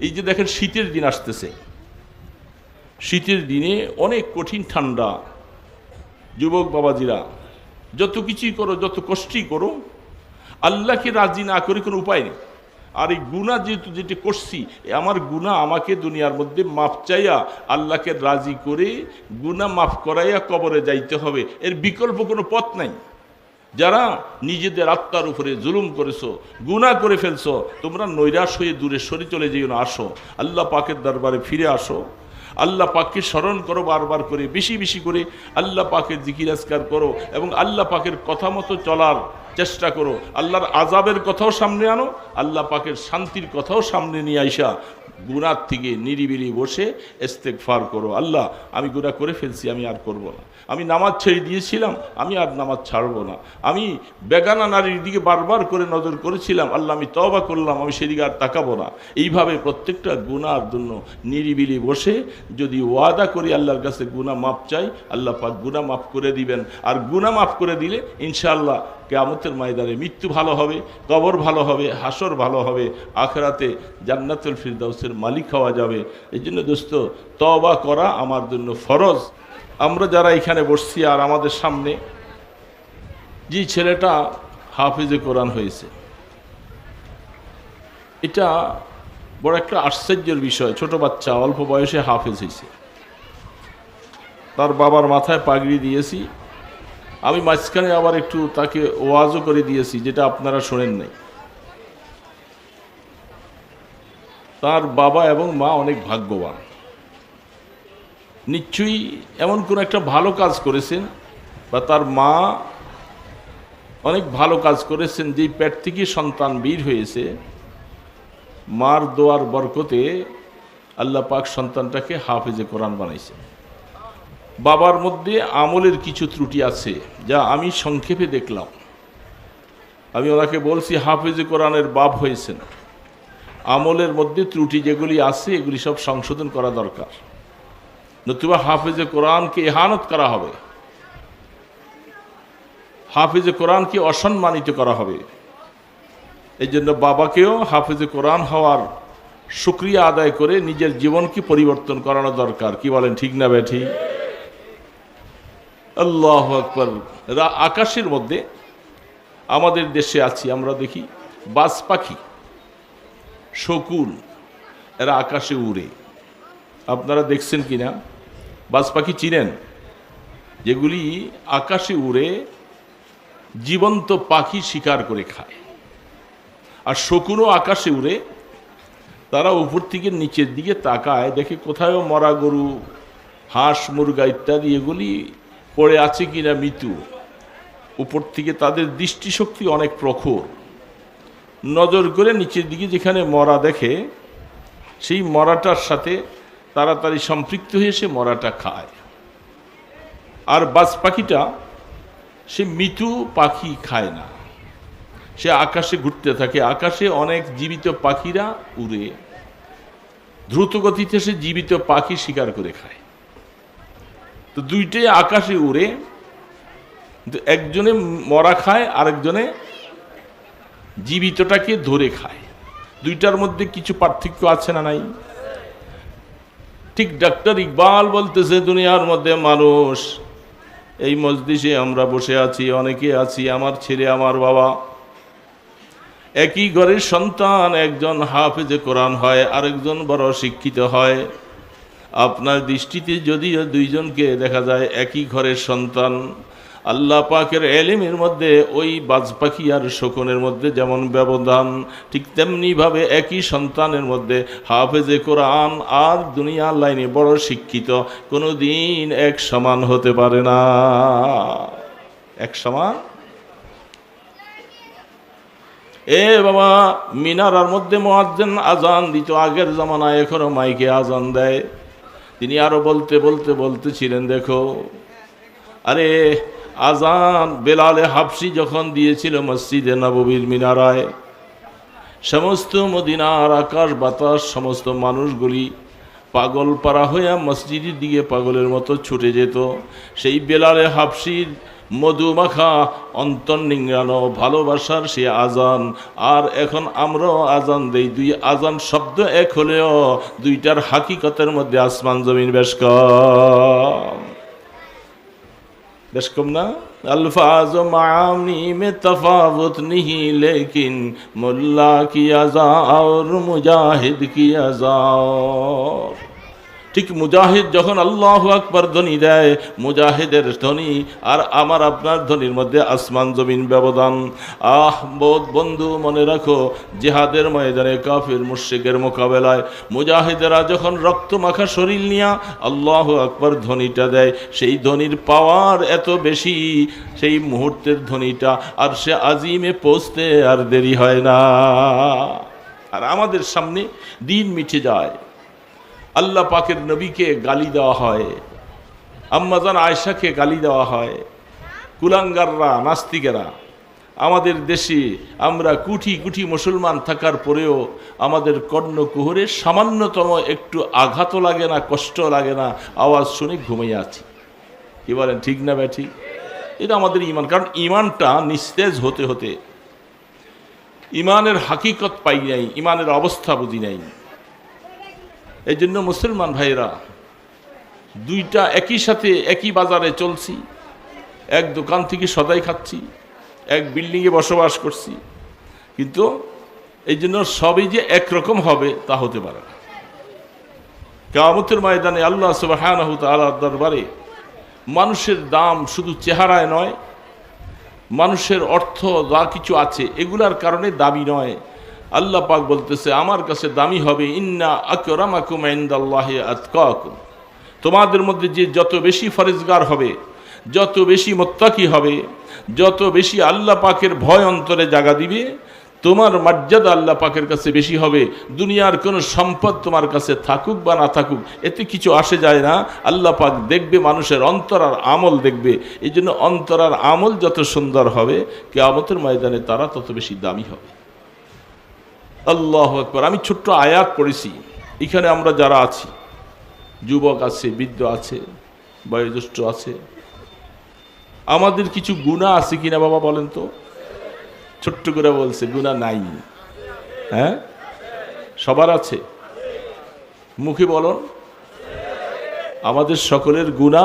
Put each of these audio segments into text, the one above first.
এই যে দেখেন শীতের দিন আসতেছে। শীতের দিনে অনেক কঠিন ঠান্ডা, যুবক বাবাজিরা, যত কিছুই করো, যত কষ্টই করো, আল্লাহকে রাজি না করে কোনো উপায় নেই। আর এই গুণা যেহেতু যেটি করছি আমার গুণা আমাকে দুনিয়ার মধ্যে মাফ চাইয়া আল্লাহকে রাজি করে গুণা মাফ করাইয়া কবরে যাইতে হবে। এর বিকল্প কোনো পথ নাই। যারা নিজেদের আত্মার উপরে জুলুম করেছ গুণা করে ফেলছো, তোমরা নৈরাশ হয়ে দূরে সরে চলে যেও না, আসো। আল্লাহ পাকের দরবারে ফিরে আসো। আল্লাহ পাককে স্মরণ করো বারবার করে, বেশি বেশি করে আল্লাহ পাকের জিকিরাজকার করো এবং আল্লাহ পাকের কথা মতো চলার চেষ্টা করো। আল্লাহর আজাবের কথাও সামনে আনো, আল্লাহ পাকের শান্তির কথাও সামনে নিয়ে আইসা গুণার থেকে নিরিবিলি বসে এস্তেক ফার করো। আল্লাহ, আমি গুণা করে ফেলছি, আমি আর করব না। আমি নামাজ ছেড়ে দিয়েছিলাম, আমি আর নামাজ ছাড়বো না। আমি বেগানা নারীর দিকে বারবার করে নজর করেছিলাম, আল্লাহ আমি তবা করলাম, আমি সেদিকে আর তাকাবো না। এইভাবে প্রত্যেকটা গুনার জন্য নিরিবিলি বসে যদি ওয়াদা করি, আল্লাহর কাছে গুণা মাপ চাই, আল্লাহ পাক গুণা মাফ করে দিবেন। আর গুণা মাফ করে দিলে ইনশাআল্লাহ কেয়ামতের ময়দানে মৃত্যু ভালো হবে, কবর ভালো হবে, হাসর ভালো হবে, আখরাতে জান্নাতুল ফিরদাউসের মালিক হওয়া যাবে। এই জন্য দোস্ত তবা করা আমার জন্য ফরজ। আমরা যারা এখানে বসছি আর আমাদের সামনে যে ছেলেটা হাফিজে কোরআন হয়েছে, এটা বড় একটা আশ্চর্যের বিষয়। ছোট বাচ্চা, অল্প বয়সে হাফিজ হয়েছে। তার বাবার মাথায় পাগড়ি দিয়েছি। আমি মাঝখানে আবার একটু তাকে ওয়াজও করে দিয়েছি, যেটা আপনারা শোনেন নাই। তার বাবা এবং মা অনেক ভাগ্যবান। নিশ্চয়ই এমন কোনো একটা ভালো কাজ করেছেন বা তার মা অনেক ভালো কাজ করেছেন, যেই পেট থেকে সন্তান বীর হয়েছে, মার দোয়ার বরকতে আল্লাহ পাক সন্তানটাকে হাফেজে কোরআন বানাইছে বাবার মধ্যে আমলের কিছু ত্রুটি আছে, যা আমি সংক্ষেপে দেখলাম। আমি ওনাকে বলছি, হাফেজে কোরআনের বাপ হয়েছেন। আমলের মধ্যে ত্রুটি যেগুলি আছে, এগুলি সব সংশোধন করা দরকার। নতুবা হাফেজে কোরআনকে এহানত করা হবে। হাফেজে কোরআনকে অসম্মানিত করা হবে। এই জন্য বাবাকেও হাফেজে কোরআন হওয়ার সুক্রিয়া আদায় করে নিজের জীবনকে পরিবর্তন করানো দরকার। কি বলেন, ঠিক না ব্যাঠি? আল্লাহ আকবর। আকাশের মধ্যে আমাদের দেশে আছি, আমরা দেখি বাজ পাখি, শকুন, এরা আকাশে উড়ে। আপনারা দেখছেন কি না বাজ পাখি চিনেন? যেগুলি আকাশে উড়ে জীবন্ত পাখি শিকার করে খায়। আর শকুনও আকাশে উড়ে, তারা উপর থেকে নিচের দিকে তাকায়, দেখে কোথাও মরা গরু, হাঁস, মুরগা ইত্যাদি এগুলি পড়ে আছে কিনা মৃত্যু। উপর থেকে তাদের দৃষ্টিশক্তি অনেক প্রখর। নজর করে নিচের দিকে যেখানে মরা দেখে, সেই মরাটার সাথে তাড়াতাড়ি সম্পৃক্ত হয়ে সে মরাটা খায়। আর বাজ পাখিটা সে মৃত্যু পাখি খায় না। সে আকাশে ঘুরতে থাকে। আকাশে অনেক জীবিত পাখিরা উড়ে। দ্রুত গতিতে সে জীবিত পাখি শিকার করে খায়। তো দুইটাই আকাশে উড়ে। একজনে মরা খায়, আরেকজনে জীবিতটাকে ধরে খায়। দুইটার মধ্যে কিছু পার্থক্য আছে না নাই? ঠিক ডাক্তার ইকবাল বলতেছে, দুনিয়ার মধ্যে মানুষ, এই মসজিষে আমরা বসে আছি, অনেকে আছি, আমার ছেলে, আমার বাবা। একই ঘরের সন্তান, একজন হাফেজে কোরআন হয়, আরেকজন বড় শিক্ষিত হয়। আপনার দৃষ্টিতে যদিও দুইজনকে দেখা যায় একই ঘরের সন্তান আল্লাহ পাকের এলিমের মধ্যে, ওই বাজ পাখি আর শকুনের মধ্যে যেমন ব্যবধান, ঠিক তেমনিভাবে একই সন্তানের মধ্যে। হাফেজে কোরআন আর দুনিয়ার লাইনে বড় শিক্ষিত কোনো দিন এক সমান হতে পারে না। এক সমান? এ বাবা, মিনারার মধ্যে মোয়াজ্জেন আজান দিত, আগের জামানায় এখনও মাইকে আজান দেয়। তিনি আরও বলতে বলতে বলতেছিলেন দেখো। আরে আজান বেলালে হাফসি যখন দিয়েছিল মসজিদে নববীর মিনারায়, সমস্ত মদিনার আকাশ বাতাস, সমস্ত মানুষগুলি পাগল পাড়া হইয়া মসজিদের দিকে পাগলের মতো ছুটে যেত। সেই বেলালে হাফসির মধুমাখা অন্তর নিংড়ানো ভালোবাসার সে আজান। আর এখন আমরাও আজান দেই। দুই আজান শব্দ এক হলেও দুইটার হাকিকতের মধ্যে আসমান জমিন বেশ কম। বেশ কম না আলফাজ মামনি মে তফাবত নিহি লেকিন মোল্লা কিয়া যাও মুজাহিদ কিয়া যাও ঠিক মুজাহিদ যখন আল্লাহ আকবর ধ্বনি দেয়, মুজাহিদের ধ্বনি আর আমার আপনার ধ্বনির মধ্যে আসমান জমিন ব্যবধান। আহ, বোধ বন্ধু, মনে রাখো, জেহাদের ময়দানে কাফির মুর্শিকের মোকাবেলায় মুজাহিদেরা যখন রক্ত মাখা শরীর নিয়া আল্লাহ আকবর ধ্বনিটা দেয়, সেই ধ্বনির পাওয়ার এত বেশি, সেই মুহূর্তের ধ্বনিটা আর সে আজিমে পৌঁছতে আর দেরি হয় না। আর আমাদের সামনে দিন মিটে যায়। আল্লাহ পাকের নবীকে গালি দেওয়া হয়, আম্মাজান আয়সাকে গালি দেওয়া হয়, কুলাঙ্গাররা, নাস্তিকেরা, আমাদের দেশে আমরা কুঠি কুঠি মুসলমান থাকার পরেও আমাদের কর্ণকুহরে সামান্যতম একটু আঘাতও লাগে না কষ্ট লাগে না, আওয়াজ শুনে ঘুমিয়ে আছি। কি বলেন, ঠিক না ব্যা ঠিক এটা আমাদের ইমান, কারণ ইমানটা নিস্তেজ হতে হতে, ইমানের হাকিকত পাই নাই, ইমানের অবস্থা বুঝি নাই। এই জন্য মুসলমান ভাইরা দুইটা একই সাথে একই বাজারে চলছি, এক দোকান থেকে সদাই খাচ্ছি, এক বিল্ডিংয়ে বসবাস করছি, কিন্তু এই জন্য সবই যে একরকম হবে তা হতে পারে না। কামতের ময়দানে আল্লাহ সুবাহ দরবারে মানুষের দাম শুধু চেহারায় নয়, মানুষের অর্থ যা কিছু আছে এগুলার কারণে দাবি নয়। আল্লাহ পাক বলতেছে, আমার কাছে দামি হবে, ইন্না আকরামাকুম ইনদাল্লাহি আতকাকুম। তোমাদের মধ্যে যে যত বেশি ফরেজগার হবে, যত বেশি মোত্তাকি হবে, যত বেশি আল্লাহ পাকের ভয় অন্তরে জাগা দিবে, তোমার মর্যাদা আল্লাহ পাকের কাছে বেশি হবে। দুনিয়ার কোনো সম্পদ তোমার কাছে থাকুক বা না থাকুক, এতে কিছু আসে যায় না। আল্লাহ পাক দেখবে, মানুষের অন্তর আর আমল দেখবে। এই জন্য অন্তর আর আমল যত সুন্দর হবে, কেয়ামতের ময়দানে তারা তত বেশি দামি হবে। আল্লাহ একবার আমি ছোট্ট আয়াত পড়েছি। এখানে আমরা যারা আছি, যুবক আছে, বৃদ্ধ আছে, বয়োজ্যেষ্ঠ আছে, আমাদের কিছু গুণা আছে কিনা বাবা বলেন তো? ছোট্ট করে বলছে গুণা নাই। হ্যাঁ? সবার আছে? মুখে বলুন। আমাদের সকলের গুণা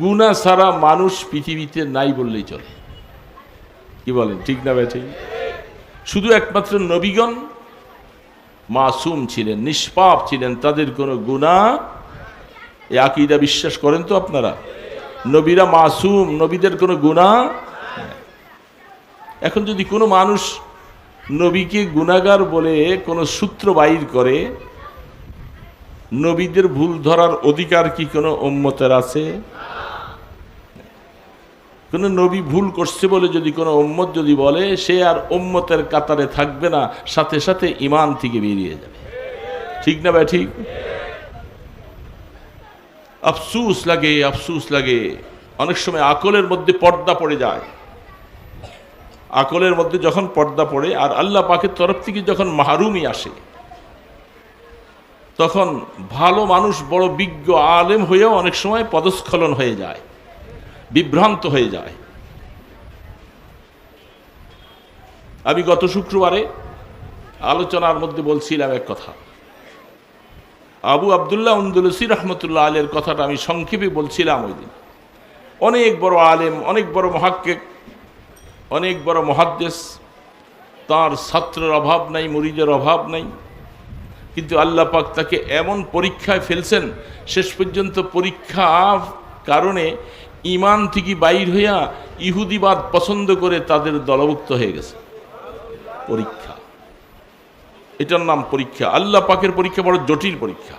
গুণা ছাড়া মানুষ পৃথিবীতে নাই বললেই চলে। কি বলেন, ঠিক না ভাই ঠিক শুধু একমাত্র নবীগণ মাসুম ছিলেন, নিষ্পাপ ছিলেন, তাদের কোনো গুণা এ আকিদা বিশ্বাস করেন তো আপনারা? নবীরা মাসুম, নবীদের কোনো গুণা এখন যদি কোনো মানুষ নবীকে গুণাগার বলে কোনো সূত্র বাইর করে, নবীদের ভুল ধরার অধিকার কি কোনো উম্মতের আছে? কোনো নবী ভুল করছে বলে যদি কোনো উম্মত যদি বলে, সে আর উম্মতের কাতারে থাকবে না, সাথে সাথে ইমান থেকে বেরিয়ে যাবে। ঠিক না ভাই, ঠিক? আফসুস লাগে আফসুস লাগে। অনেক সময় আকলের মধ্যে পর্দা পড়ে যায়। আকলের মধ্যে যখন পর্দা পড়ে, আর আল্লাহ পাকের তরফ থেকে যখন মাহরুমি আসে, তখন ভালো মানুষ, বড় বিজ্ঞ আলেম হয়েও অনেক সময় পদস্খলন হয়ে যায়। বিভ্রান্ত হয়ে যায়। আমি গত শুক্রবারে আলোচনার মধ্যে বলছিলাম এক কথা। আবু আবদুল্লাহ উন্দুলসি রহমতুল্লাহ আলের কথাটা আমি সংক্ষেপে বলছিলাম ওই দিন। অনেক বড় আলেম, অনেক বড় মহাক্কেক, অনেক বড় মহাদ্দেশ, তার ছাত্রের অভাব নাই, মুরিদের অভাব নাই। কিন্তু আল্লাহ পাক তাকে এমন পরীক্ষায় ফেলছেন, শেষ পর্যন্ত পরীক্ষা কারণে ইমান থেকে বাইর হইয়া ইহুদিবাদ পছন্দ করে তাদের দলভুক্ত হয়ে গেছে। পরীক্ষা। এটার নাম পরীক্ষা। আল্লাহ পাকের পরীক্ষা বড় জটিল পরীক্ষা।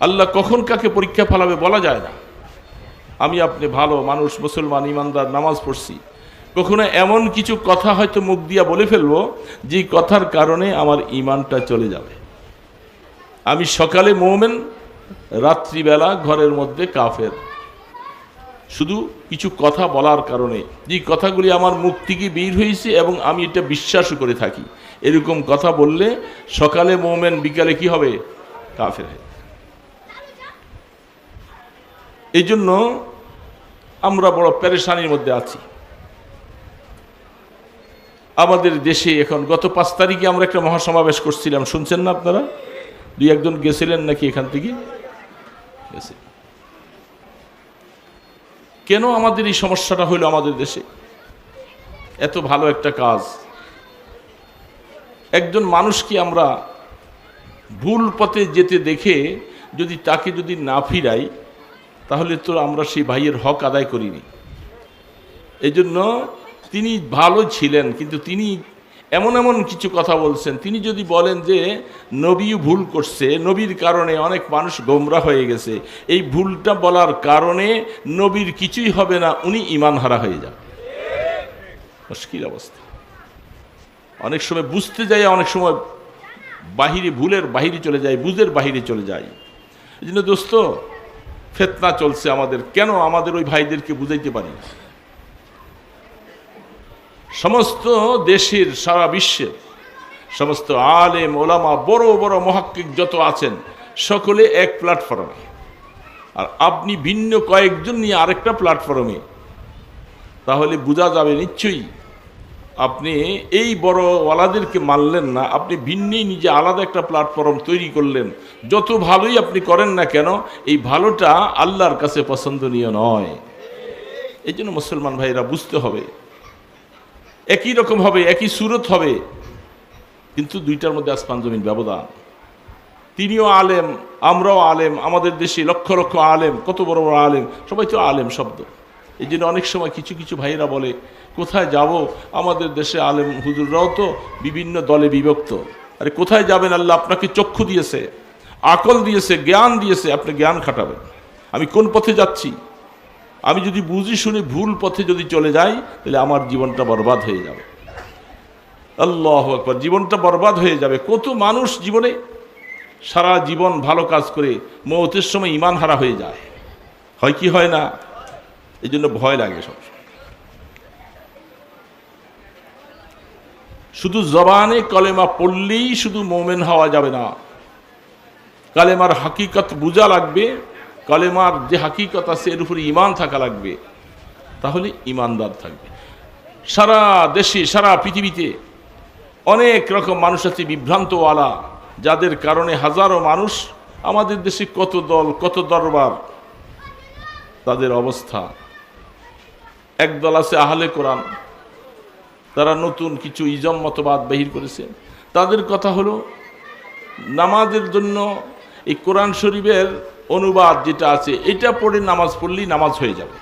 আল্লাহ কখন কাকে পরীক্ষা ফেলাবে বলা যায় না। আমি আপনি ভালো মানুষ, মুসলমান, ইমানদার, নামাজ পড়ছি। কখনো এমন কিছু কথা হয়তো মুখ দিয়া বলে ফেলব যে কথার কারণে আমার ইমানটা চলে যাবে। আমি সকালে মোমেন রাত্রিবেলা ঘরের মধ্যে কাফের। শুধু কিছু কথা বলার কারণে, যে কথাগুলি আমার মুখ থেকে বের হয়েছে এবং আমি এটা বিশ্বাসও করে থাকি। এরকম কথা বললে সকালে মোমেন, বিকালে কি হবে? কাফের এই জন্য আমরা বড় পেরেশানির মধ্যে আছি। আমাদের দেশে এখন গত পাঁচ তারিখে আমরা একটা মহাসমাবেশ করছিলাম। শুনছেন না আপনারা? দুই একজন গেছিলেন নাকি এখান থেকে? গেছে। কেন আমাদের এই সমস্যাটা হইল আমাদের দেশে? এত ভালো একটা কাজ। একজন মানুষকে আমরা ভুল পথে যেতে দেখে যদি তাকে যদি না ফিরাই, তাহলে তো আমরা সেই ভাইয়ের হক আদায় করিনি। এজন্য তিনি ভালো ছিলেন, কিন্তু তিনি এমন এমন কিছু কথা বলছেন। তিনি যদি বলেন যে নবীও ভুল করছে, নবীর কারণে অনেক মানুষ গোমরা হয়ে গেছে, এই ভুলটা বলার কারণে নবীর কিছুই হবে না, উনি ইমান হারা হয়ে যান। মুশকিল অবস্থা। অনেক সময় বুঝতে যাই, অনেক সময় বাহিরে ভুলের বাহিরে চলে যায় বুঝের বাহিরে চলে যায় এই জন্য দোস্ত, ফেতনা চলছে আমাদের। কেন আমাদের ওই ভাইদেরকে বুঝাইতে পারি না? সমস্ত দেশের সারা বিশ্বের সমস্ত আলেম, ওলামা, বড় বড় মহাক্কিক যত আছেন, সকলে এক প্ল্যাটফর্মে আর আপনি ভিন্ন কয়েকজন নিয়ে আরেকটা প্ল্যাটফর্মে তাহলে বোঝা যাবে নিশ্চয়ই আপনি এই বড় ওয়ালাদেরকে মানলেন না, আপনি ভিন্নই নিজে আলাদা একটা প্ল্যাটফর্ম তৈরি করলেন। যত ভালোই আপনি করেন না কেন, এই ভালোটা আল্লাহর কাছে পছন্দনীয় নয়। এই জন্য মুসলমান ভাইরা বুঝতে হবে একই রকম হবে, একই সুরত হবে। কিন্তু দুইটার মধ্যে আসমান জমিন ব্যবধান। তিনিও আলেম, আমরাও আলেম, আমাদের দেশে লক্ষ লক্ষ আলেম, কত বড় বড় আলেম, সবাই তো আলেম শব্দ। এই জন্য অনেক সময় কিছু কিছু ভাইয়েরা বলে, কোথায় যাব? আমাদের দেশে আলেম হুজুররাও তো বিভিন্ন দলে বিভক্ত। আরে কোথায় যাবেন আল্লাহ? আপনাকে চক্ষু দিয়েছে, আকল দিয়েছে, জ্ঞান দিয়েছে, আপনি জ্ঞান খাটাবেন। আমি কোন পথে যাচ্ছি? আমি যদি বুঝি শুনি ভুল পথে যদি চলে যাই, তাহলে আমার জীবনটা বরবাদ হয়ে যাবে। আল্লাহ একবার জীবনটা বরবাদ হয়ে যাবে। কত মানুষ জীবনে সারা জীবন ভালো কাজ করে মৌতের সময় ইমান হারা হয়ে যায়। হয় কি হয় না? এই জন্য ভয় লাগে সব শুধু জবানে কলেমা পড়লেই শুধু মোমেন হওয়া যাবে না। কালেমার হাকিকত বোঝা লাগবে। কালেমার যে হাকিকত আছে, এর উপরে ইমান থাকা লাগবে। তাহলে ইমানদার থাকবে। সারা দেশে, সারা পৃথিবীতে অনেক রকম মানুষ আছে, বিভ্রান্তওয়ালা, যাদের কারণে হাজারো মানুষ আমাদের দেশে কত দল, কত দরবার, তাদের অবস্থা। একদল আছে আহলে কোরআন, তারা নতুন কিছু ইজম, মতবাদ বাহির করেছে। তাদের কথা হলো, নামাজের জন্য এই কোরআন শরীফের অনুবাদ যেটা আছে, এটা পড়ে নামাজ পড়লেই নামাজ হয়ে যাবে।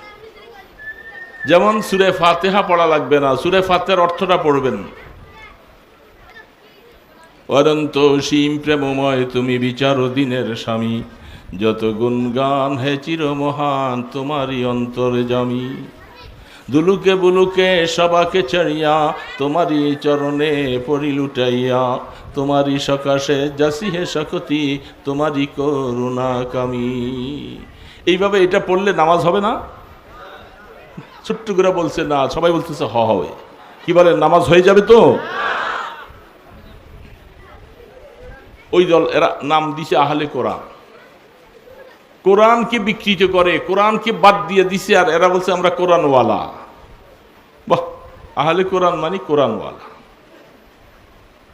যেমন সুরে ফাতেহা পড়া লাগবে না, সুরে ফাতেহার অর্থটা পড়বেন অরন্ত সীম প্রেমময়, তুমি বিচার দিনের স্বামী। যত গুণগান হে চির মহান তোমারই অন্তর জামি। দুলুকে বুলুকে সবাকে ছাড়িয়া, তোমারই চরণে পড়ি লুটাইয়া, তোমারই সকাশে যাসি হে সকতি তোমারই করুণা কামি। এইভাবে এটা পড়লে নামাজ হবে না? ছোট্ট করে বলছে, না, সবাই বলতেছে, হ, হবে। কি বলে, নামাজ হয়ে যাবে তো? ওই দল, এরা নাম দিছে আহলে কোরআন। কোরআনকে বিকৃত করে, কোরআনকে বাদ দিয়ে দিছে, আর এরা বলছে, আমরা কোরআনওয়ালা। বাহ, আহলে কোরআন মানে কোরআনওয়ালা।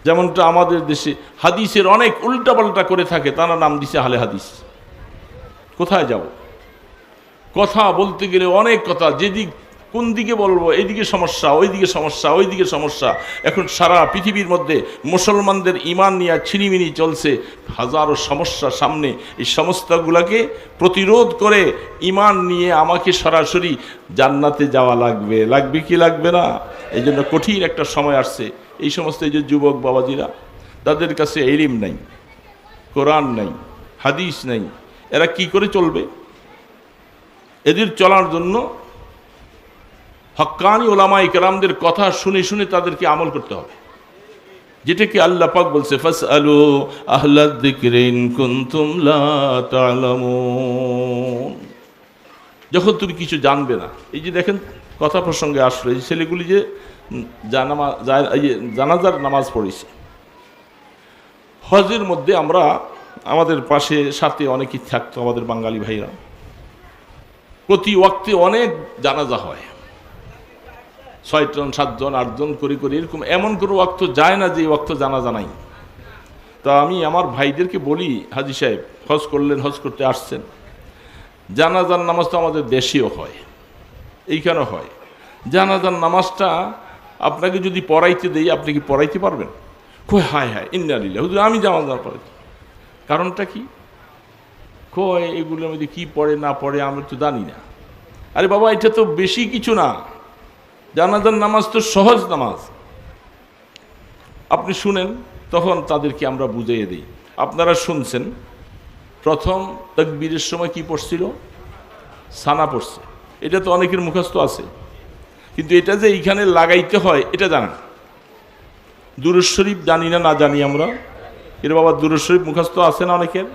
যেমনটা আমাদের দেশে হাদিসের অনেক উল্টাপাল্টা করে থাকে, তারা নাম দিছে আহলে হাদিস। কোথায় যাব? কথা বলতে গেলে অনেক কথা, যেদিক কোন দিকে বলব? এইদিকে সমস্যা, ওইদিকে সমস্যা ওইদিকে সমস্যা। এখন সারা পৃথিবীর মধ্যে মুসলমানদের ইমান নিয়ে ছিনিমিনি চলছে। হাজারো সমস্যা সামনে। এই সমস্যাগুলোকে প্রতিরোধ করে ইমান নিয়ে আমাকে সরাসরি জান্নাতে যাওয়া লাগবে। লাগবে কি লাগবে না? এই জন্য কঠিন একটা সময় আসছে। এই সমস্ত এই যে যুবক বাবাজিরা, তাদের কাছে এলিম নাই, কোরআন নাই, হাদিস নাই। এরা কি করে চলবে? এদের চলার জন্য হক্কানি ওলামা ইকরামদের কথা শুনে শুনে তাদেরকে আমল করতে হবে। যেটাকে আল্লাহ পাক বলছে ফাস আলু লা যখন তুমি কিছু জানবে না, এই যে দেখেন কথা প্রসঙ্গে আসলো, এই ছেলেগুলি যে জানাজার নামাজ পড়েছে। হজের মধ্যে আমরা, আমাদের পাশে, সাথে অনেকেই থাকতো আমাদের বাঙালি ভাইরা। প্রতি ওয়াক্তে অনেক জানাজা হয়। ছয়জন, সাতজন, আটজন করে করে এরকম এমন কোনো ওয়াক্ত যায় না যে এই জানা জানাই। তা আমি আমার ভাইদেরকে বলি, হাজি সাহেব, হজ করলেন, হজ করতে আসছেন। জানাজার নামাজ তো আমাদের দেশেও হয় এইখানে হয়। জানাজার নামাজটা আপনাকে যদি পড়াইতে দেই, আপনি কি পড়াইতে পারবেন? কই, হায় হায় ইন্দারিল্লা হুজুর, আমি জানাজার পড়াইতে। কারণটা কি? কয় এগুলোর মধ্যে কী পড়ে, না পড়ে আমি তো জানি না। আরে বাবা, এটা তো বেশি কিছু না। জানাজার নামাজ তো সহজ নামাজ। আপনি শুনেন, তখন তাদেরকে আমরা বুঝিয়ে দিই। আপনারা শুনছেন, প্রথম তকবীরের সময় কি পড়ছিল? সানা পড়ছে। এটা তো অনেকের মুখস্থ আছে। কিন্তু এটা যে এইখানে লাগাইতে হয়, এটা জানেন। দুরুজ শরীফ জানি না না জানি আমরা। এর বাবা দুরুজ শরীফ মুখস্থ আছে না অনেকের?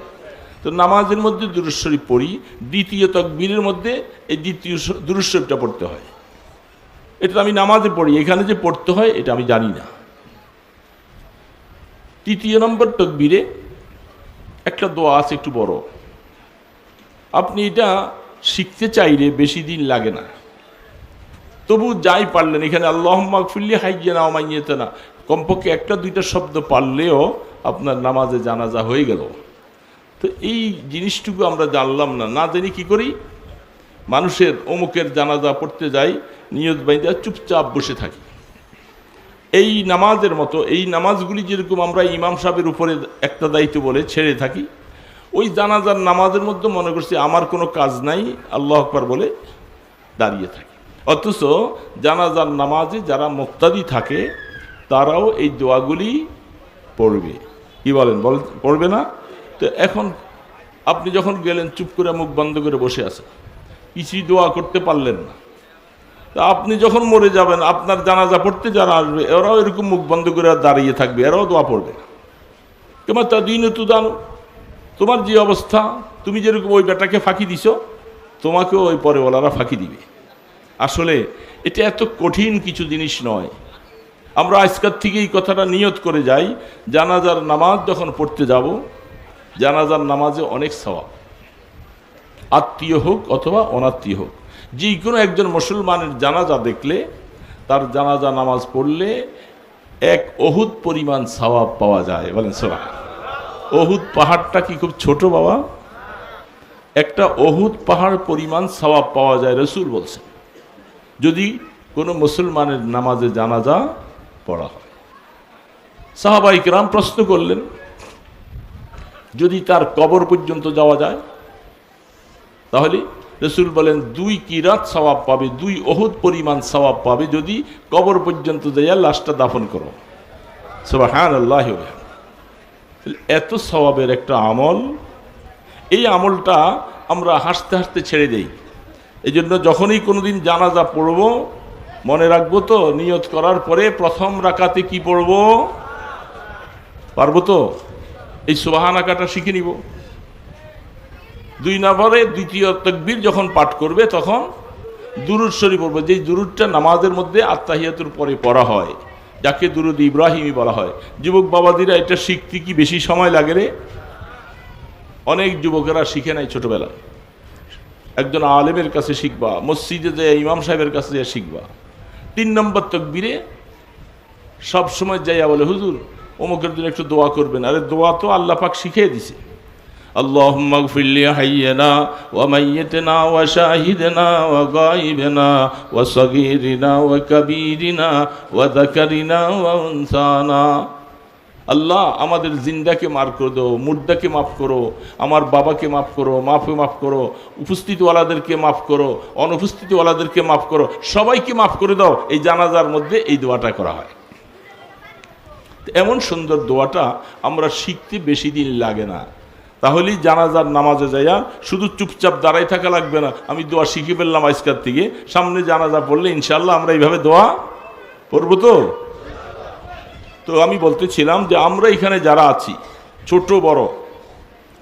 তো নামাজের মধ্যে দুরুজ শরীফ পড়ি, দ্বিতীয় তকবীরের মধ্যে এই দ্বিতীয় দুরুজ শরীফটা পড়তে হয়। এটা আমি নামাজে পড়ি, এখানে যে পড়তে হয়, এটা আমি জানি না। তৃতীয় নম্বর তকবীরে একটা দোয়া আছে একটু বড়। আপনি এটা শিখতে চাইলে বেশি দিন লাগে না। তবু যাই পারলেন, এখানে আল্লাহ মাকফিল্লি হাইয়ে না মাইয়েতে না কমপক্ষে একটা দুইটা শব্দ পারলেও আপনার নামাজে জানাজা হয়ে গেল। তো এই জিনিসটুকু আমরা জানলাম না। না জেনে কি করি? মানুষের অমুকের জানাজা পড়তে যাই, নিয়ত বাইদা চুপচাপ বসে থাকি। এই নামাজের মতো, এই নামাজগুলি যেরকম আমরা ইমাম সাহেবের উপরে একটা দায়িত্ব বলে ছেড়ে থাকি, ওই জানাজার নামাজের মধ্যে মনে করছি আমার কোনো কাজ নাই, আল্লাহ আকবার বলে দাঁড়িয়ে থাকি। অথচ জানাজার নামাজে যারা মুক্তাদি থাকে, তারাও এই দোয়াগুলি পড়বে। কি বলেন? বল, পড়বে না? তো এখন আপনি যখন গেলেন, চুপ করে মুখ বন্ধ করে বসে আছেন। কিছুই দোয়া করতে পারলেন না। তা আপনি যখন মরে যাবেন, আপনার জানাজা পড়তে যারা আসবে, এরাও এরকম মুখ বন্ধ করে দাঁড়িয়ে থাকবে, এরাও দোয়া পড়বে তোমার তা দিন তু জানো, তোমার যে অবস্থা, তুমি যেরকম ওই বেটাকে ফাঁকি দিছ, তোমাকেও ওই পরেওয়ালারা ফাঁকি দিবে। আসলে এটা এত কঠিন কিছু জিনিস নয়। আমরা আজকাল থেকে এই কথাটা নিয়ত করে যাই, জানাজার নামাজ যখন পড়তে যাব, জানাজার নামাজে অনেক স্বভাব আত্মীয় হোক অথবা অনাত্মীয় হোক। যে কোনো একজন মুসলমানের জানাজা দেখলে, তার জানাজা নামাজ পড়লে এক অহুত পরিমাণ সওয়াব পাওয়া যায়। বলেন সোয়া অহুদ পাহাড়টা কি খুব ছোট বাবা? একটা অহুদ পাহাড় পরিমাণ সওয়াব পাওয়া যায়, রসুল বলছেন। যদি কোনো মুসলমানের নামাজে জানাজা পড়া হয়। সাহাবাইক রাম প্রশ্ন করলেন, যদি তার কবর পর্যন্ত যাওয়া যায়? তাহলে রসুল বলেন, দুই কিরাত সওয়াব পাবে? দুই অহুদ পরিমাণ সওয়াব পাবে যদি কবর পর্যন্ত যাইয়া লাশটা দাফন করো। হ্যাঁ আল্লাহ এত সওয়াবের একটা আমল, এই আমলটা আমরা হাসতে হাসতে ছেড়ে দেই। এই জন্য যখনই কোনোদিন জানাজা পড়ব, মনে রাখব তো, নিয়ত করার পরে প্রথম রাকাতে কি পড়ব? পারব তো? এই সোহানাকাটা শিখে নিব। দুই নম্বরে দ্বিতীয় তকবীর যখন পাঠ করবে, তখন দুরুদ শরীফ পড়বে। যেই দুরুদটা নামাজের মধ্যে আত্মাহিয়াতুর পরে পড়া হয়, যাকে দুরুদ ইব্রাহিমই বলা হয়। যুবক বাবাদিরা, এটা শিখতে কি বেশি সময় লাগে রে? অনেক যুবকেরা শিখে নাই ছোটবেলায়। একজন আলেমের কাছে শিখবা, মসজিদে যে ইমাম সাহেবের কাছে যা শিখবা। তিন নম্বর তকবিরে সব সময় যাইয়া বলে, হুজুর, অমুকের জন্য একটু দোয়া করবেন। আরে দোয়া তো আল্লাহ পাক শিখিয়ে দিছে। اللهم اغفر لحينا وميتنا وشاهدنا وغائبنا وصغيرنا وكبيرنا وذكرنا وانثانا আল্লাহ আমাদের জিন্দাকে মার করে দো মুর্দাকে মাফ করো আমার বাবাকে মাফ করো মাফে মাফ করো উপস্থিতওয়ালাদেরকে মাফ করো অনুপস্থিতওয়ালাদেরকে মাফ করো সবাইকে মাফ করে দাও এই জানাজার মধ্যে এই দোয়াটা করা হয় এমন সুন্দর দোয়াটা আমরা শিখতে বেশি দিন লাগে না তাহলেই জানাজার নামাজে যাইয়া শুধু চুপচাপ দাঁড়াই থাকা লাগবে না। আমি দোয়া শিখে ফেললাম আজকার থেকে। সামনে জানাজা পড়লে ইনশাল্লাহ আমরা এইভাবে দোয়া পড়ব তো? তো আমি বলতেছিলাম যে আমরা এখানে যারা আছি, ছোট, বড়,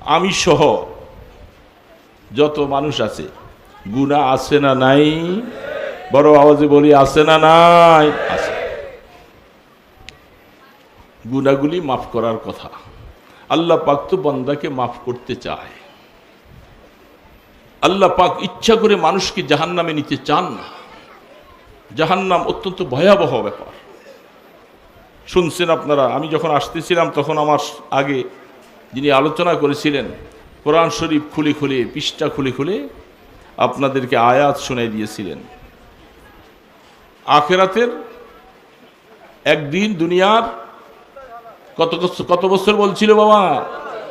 আমি সহ যত মানুষ আছে গুণা আছে না নাই? বড় আওয়াজে বলি আছে না নাই? আছে। গুণাগুলি মাফ করার কথা। আল্লাহ পাক তো বন্দাকে মাফ করতে চায়। আল্লাহ পাক ইচ্ছা করে মানুষকে জাহান্নামে নিতে চান না। জাহান্নাম অত্যন্ত ভয়াবহ ব্যাপার। শুনছেন আপনারা, আমি যখন আসতেছিলাম তখন আমার আগে যিনি আলোচনা করেছিলেন, কোরআন শরীফ খুলে খুলে, পৃষ্ঠা খুলে খুলে আপনাদেরকে আয়াত শোনাই দিয়েছিলেন। আখেরাতের একদিন দুনিয়ার কত কত বছর বলছিল বাবা?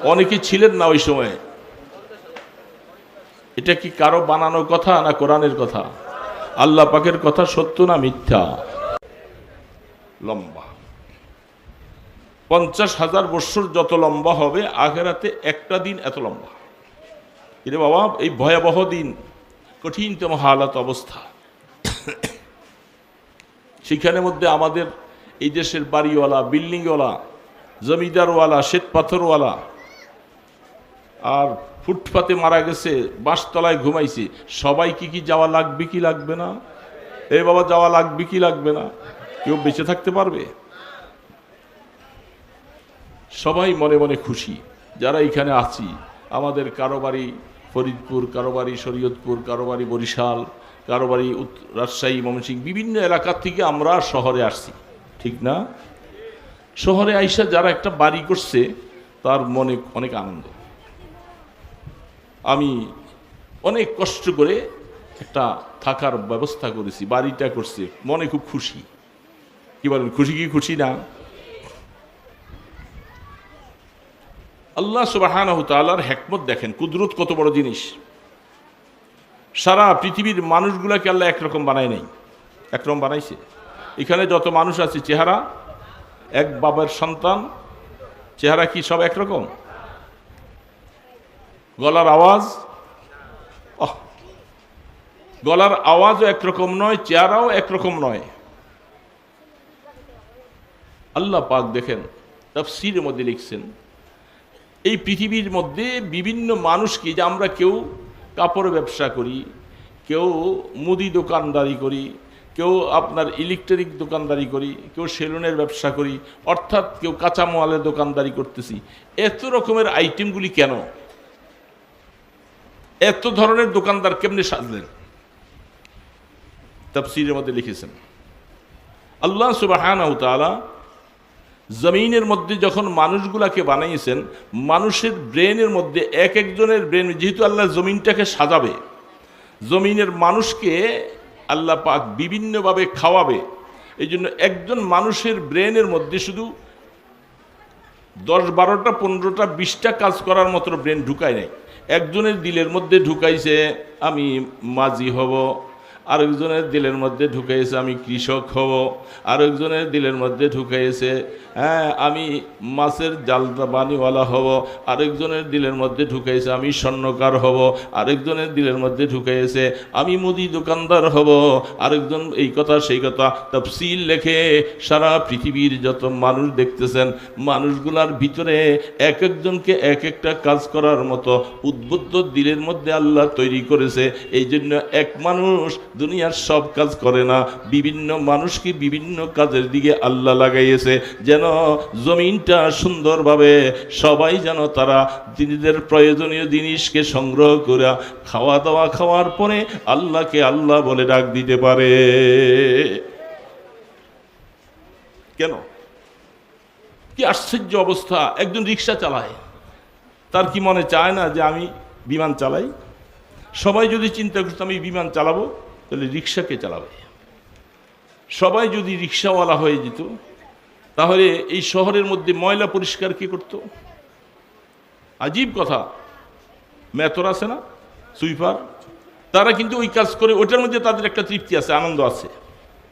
অনেকে ছিলেন না ওই সময়ে। এটা কি কারও বানানো কথা না কোরআনের কথা? আল্লাহ পাকের কথা সত্য না মিথ্যা? লম্বা। পঞ্চাশ হাজার বৎসর যত লম্বা হবে, আখেরাতে একটা দিন এত লম্বা। এটা বাবা, এই ভয়াবহ দিন, কঠিনতম হালাত অবস্থা। সেখানের মধ্যে আমাদের এই দেশের বাড়িওয়ালা, বিল্ডিংওয়ালা জমিদারওয়ালা শ্বেত পাথরওয়ালা আর ফুটপাতে মারা গেছে বাঁশতলায় ঘুমাইছে। সবাই কি কি যাওয়া লাগবে, কি লাগবে না? এ বাবা, যাওয়া লাগবে, কি লাগবে না? কেউ বেঁচে থাকতে পারবে? সবাই মনে মনে খুশি, যারা এখানে আছি। আমাদের কারও বাড়ি ফরিদপুর কারও বাড়ি শরীয়তপুর কারও বাড়ি বরিশাল কারও বাড়ি রাজশাহী, ময়মনসিংহ, বিভিন্ন এলাকা থেকে আমরা শহরে আসছি। ঠিক না? শহরে আইসা যারা একটা বাড়ি করছে, তার মনে অনেক আনন্দ। আমি অনেক কষ্ট করে একটা থাকার ব্যবস্থা করেছি, বাড়িটা করছে, মনে খুব খুশি। কি বলেন, খুশি কি খুশি না? আল্লাহ সুবাহান তালার হেকমত দেখেন, কুদরত কত বড় জিনিস। সারা পৃথিবীর মানুষগুলাকে আল্লাহ একরকম বানায় নাই। একরকম বানাইছে। এখানে যত মানুষ আছে, চেহারা এক বাবার সন্তান, চেহারা কি সব একরকম? গলার আওয়াজ? গলার আওয়াজও একরকম নয়, চেহারাও একরকম নয়। আল্লাহ পাক দেখেন, তফসিরের মধ্যে লিখছেন, এই পৃথিবীর মধ্যে বিভিন্ন মানুষকে যে আমরা কেউ কাপড় ব্যবসা করি, কেউ মুদি দোকানদারি করি কেউ আপনার ইলেকট্রিক দোকানদারি করি, কেউ সেলুনের ব্যবসা করি, অর্থাৎ কেউ কাঁচামালের দোকানদারি করতেছি। এত রকমের আইটেমগুলি কেন? এত ধরনের দোকানদার কেমনে সাজলেন? তাফসিরের মধ্যে লিখেছেন, আল্লাহ সুবাহানাহু তাআলা জমিনের মধ্যে যখন মানুষগুলাকে বানাইয়েছেন মানুষের ব্রেনের মধ্যে এক একজনের ব্রেন, যেহেতু আল্লাহ জমিনটাকে সাজাবে, জমিনের মানুষকে আল্লাহ পাক বিভিন্নভাবে খাওয়াবে। এই জন্য একজন মানুষের ব্রেনের মধ্যে শুধু দশ বারোটা পনেরোটা, বিশটা কাজ করার মতো ব্রেন ঢুকায় নাই। একজনের দিলের মধ্যে ঢুকাইছে, আমি মাঝি হব। আরেকজনের দিলের মধ্যে ঢুকাইছে, আমি কৃষক হব। আরেকজনের দিলের মধ্যে ঢুকাইছে হ্যাঁ আমি মাছের জালটা বানিওয়ালা হব। আরেকজনের দিলের মধ্যে ঢুকাইছে, আমি স্বর্ণকার হব। আরেকজনের দিলের মধ্যে ঢুকাইছে, আমি মুদি দোকানদার হব। আরেকজন এই কথা, সেই কথা তফসিল লেখে সারা পৃথিবীর যত মানুষ দেখতেছেন, মানুষগুলার ভিতরে এক একজনকে এক একটা কাজ করার মতো উদ্বুদ্ধ দিলের মধ্যে আল্লাহ তৈরি করেছে। এই জন্য এক মানুষ দুনিয়ার সব কাজ করে না। বিভিন্ন মানুষকে বিভিন্ন কাজের দিকে আল্লাহ লাগাইয়েছে? যেন জমিনটা সুন্দরভাবে সবাই যেন তারা নিজেদের প্রয়োজনীয় জিনিসকে সংগ্রহ করে খাওয়া দাওয়া খাওয়ার পরে আল্লাহকে আল্লাহ বলে ডাক দিতে পারে। কেন? কি আশ্চর্য অবস্থা। একজন রিক্সা চালায়। তার কি মনে চায় না যে আমি বিমান চালাই? সবাই যদি চিন্তা করতো আমি বিমান চালাবো তাহলে রিক্সাকে চালাবে? সবাই যদি রিক্সাওয়ালা হয়ে যেত, তাহলে এই শহরের মধ্যে ময়লা পরিষ্কার কে করত? আজীব কথা। মেথর আছে না? সুইপার। তারা কিন্তু ওই কাজ করে, ওটার মধ্যে তাদের একটা তৃপ্তি আছে, আনন্দ আছে।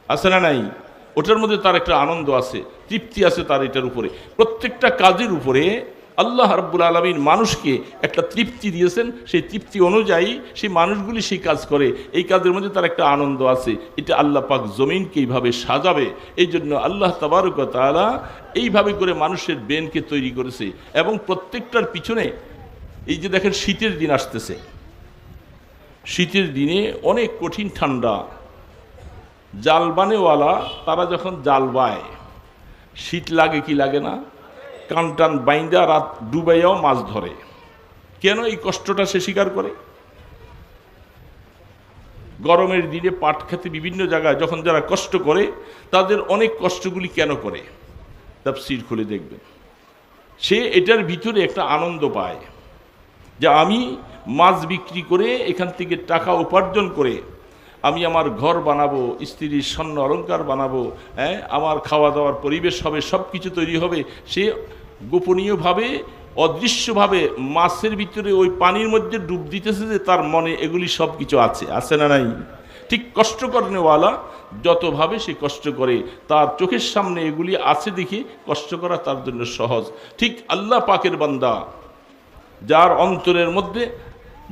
আছে না নাই? ওটার মধ্যে তার একটা আনন্দ আছে, তৃপ্তি আছে তার এটার উপরে। প্রত্যেকটা কাজের উপরে আল্লাহ রাব্বুল আলমিন মানুষকে একটা তৃপ্তি দিয়েছেন। সেই তৃপ্তি অনুযায়ী সেই মানুষগুলি সেই কাজ করে। এই কাজের মধ্যে তার একটা আনন্দ আছে। এটা আল্লাহ পাক জমিনকে এইভাবে সাজাবে। এই জন্য আল্লাহ তাবারক তাআলা এইভাবে করে মানুষের ব্রেনকে তৈরি করেছে এবং প্রত্যেকটার পিছনে এই যে দেখেন শীতের দিন আসতেছে। শীতের দিনে অনেক কঠিন ঠান্ডা। জাল বানেওয়ালা তারা যখন জাল বায়, শীত লাগে কি লাগে না? কান টান বাইন্দা রাত ডুবাইয়াও মাছ ধরে। কেন এই কষ্টটা সে স্বীকার করে? গরমের দিনে পাট খেতে বিভিন্ন জায়গায় যখন যারা কষ্ট করে, তাদের অনেক কষ্টগুলি কেন করে? তাফসির খুলে দেখবেন। সে এটার ভিতরে একটা আনন্দ পায় যে আমি মাছ বিক্রি করে এখান থেকে টাকা উপার্জন করে আমি আমার ঘর বানাবো, স্ত্রীর স্বর্ণ অলঙ্কার বানাবো হ্যাঁ আমার খাওয়া দাওয়ার পরিবেশ হবে সব কিছু তৈরি হবে, সে গোপনীয়ভাবে, অদৃশ্যভাবে মাছের ভিতরে ওই পানির মধ্যে ডুব দিতেছে যে তার মনে এগুলি সব কিছু আছে আছে না নাই? ঠিক কষ্ট করেনেওয়ালা যতভাবে সে কষ্ট করে, তার চোখের সামনে এগুলি আছে দেখে কষ্ট করা তার জন্য সহজ। ঠিক আল্লাহ পাকের বান্দা, যার অন্তরের মধ্যে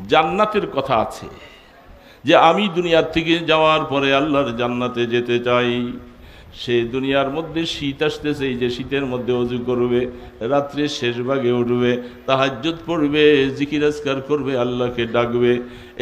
জান্নাতের কথা আছে, যে আমি দুনিয়ার থেকে যাওয়ার পরে আল্লাহর জান্নাতে যেতে চাই। সে দুনিয়ার মধ্যে শীত আসতেছে, এই যে শীতের মধ্যে অজু করবে রাত্রে শেষ ভাগে উঠবে তাহাজ পড়বে জিকিরাজকার করবে, আল্লাহকে ডাকবে।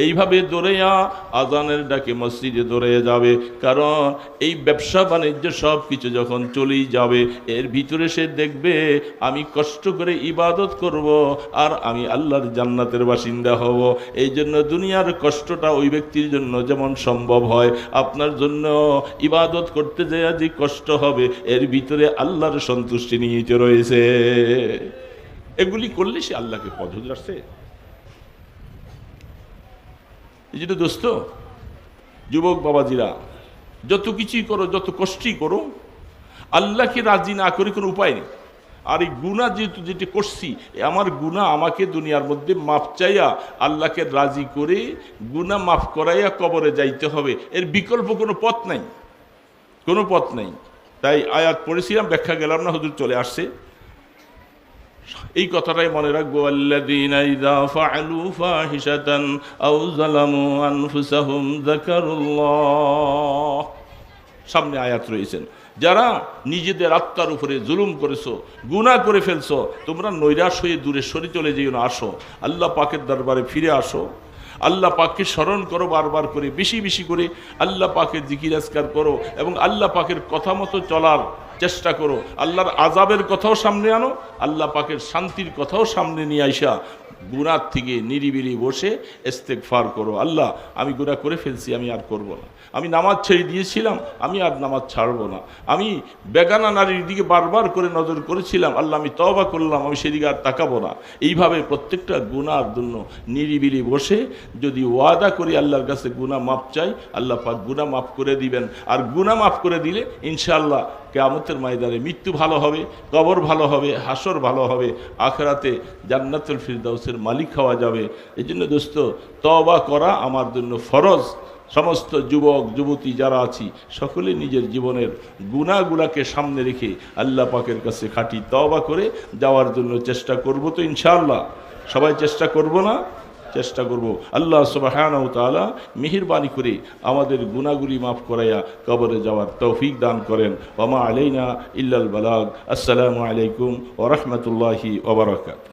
এইভাবে দৌড়েয়া আজানের ডাকে মসজিদে দৌড়ে যাবে। কারণ এই ব্যবসা বাণিজ্য সব কিছু যখন চলেই যাবে, এর ভিতরে সে দেখবে, আমি কষ্ট করে ইবাদত করব আর আমি আল্লাহর জান্নাতের বাসিন্দা হব। এই জন্য দুনিয়ার কষ্টটা ওই ব্যক্তির জন্য যেমন সম্ভব হয়, আপনার জন্য ইবাদত করতে যায় যে কষ্ট হবে, এর ভিতরে আল্লাহর সন্তুষ্টি নিহিত রয়েছে। এগুলি করলে সে আল্লাহকে পছন্দ আসছে। এই জন্য দোস্ত, যুবক বাবাজিরা, যত কিছুই করো, যত কষ্টই করো, আল্লাহকে রাজি না করে কোনো উপায় নেই। আর এই গুণা যেহেতু যেটি করছি আমার গুণা আমাকে দুনিয়ার মধ্যে মাফ চাইয়া আল্লাহকে রাজি করে গুণা মাফ করাইয়া কবরে যাইতে হবে। এর বিকল্প কোনো পথ নাই। কোনো পথ নাই। তাই আয়াত পড়েছিলাম, ব্যাখ্যা গেলাম না, হুজুর চলে আসছে। এই কথাটাই মনে রাখব যাকারুল্লাহ। সামনে আয়াত রয়েছেন যারা নিজেদের আত্মার উপরে জুলুম করেছ, গুনাহ করে ফেলছো, তোমরা নৈরাশ হয়ে দূরে সরে চলে যেও না, আসো। আল্লাহ পাকের দরবারে ফিরে আসো। আল্লাহ পাককে স্মরণ করো বারবার করে, বেশি বেশি করে আল্লাহ পাকের জিকিরাজকার করো এবং আল্লাহ পাকের কথা মতো চলার চেষ্টা করো। আল্লাহর আজাবের কথাও সামনে আনো, আল্লাহ পাকের শান্তির কথাও সামনে নিয়ে আইসা গুনার থেকে নিরিবিলি বসে এস্তেক ফার করো। আল্লাহ, আমি গুণা করে ফেলছি, আমি আর করব না। আমি নামাজ ছেড়ে দিয়েছিলাম, আমি আর নামাজ ছাড়বো না। আমি বেগানা নারীর দিকে বারবার করে নজর করেছিলাম, আল্লাহ আমি তবা করলাম, আমি সেদিকে আর তাকাবো না। এইভাবে প্রত্যেকটা গুনার জন্য নিরিবিলি বসে যদি ওয়াদা করি, আল্লাহর কাছে গুণা মাপ চাই, আল্লাহ পাক গুণা মাফ করে দিবেন। আর গুণা মাফ করে দিলে ইনশাআল্লাহ কেয়ামতের ময়দানে মৃত্যু ভালো হবে, কবর ভালো হবে, হাসর ভালো হবে, আখরাতে জান্নাতুল ফিরদাউসের মালিক হওয়া যাবে। এই জন্য দোস্ত তবা করা আমার জন্য ফরজ। সমস্ত যুবক, যুবতী যারা আছি, সকলে নিজের জীবনের গুণাগুলাকে সামনে রেখে আল্লাহ পাকের কাছে খাটি তবা করে যাওয়ার জন্য চেষ্টা করব তো ইনশাআল্লাহ। সবাই চেষ্টা করব না? চেষ্টা করব। আল্লাহ সুবাহান তালা মেহরবানি করে আমাদের গুণাগুলি মাফ করাইয়া কবরে যাওয়ার তৌফিক দান করেন। ওমা আলাইনা ইল্লাল বালাগ। আসসালামু আলাইকুম ও রহমতুল্লাহি ওয়া বারাকাতুহু।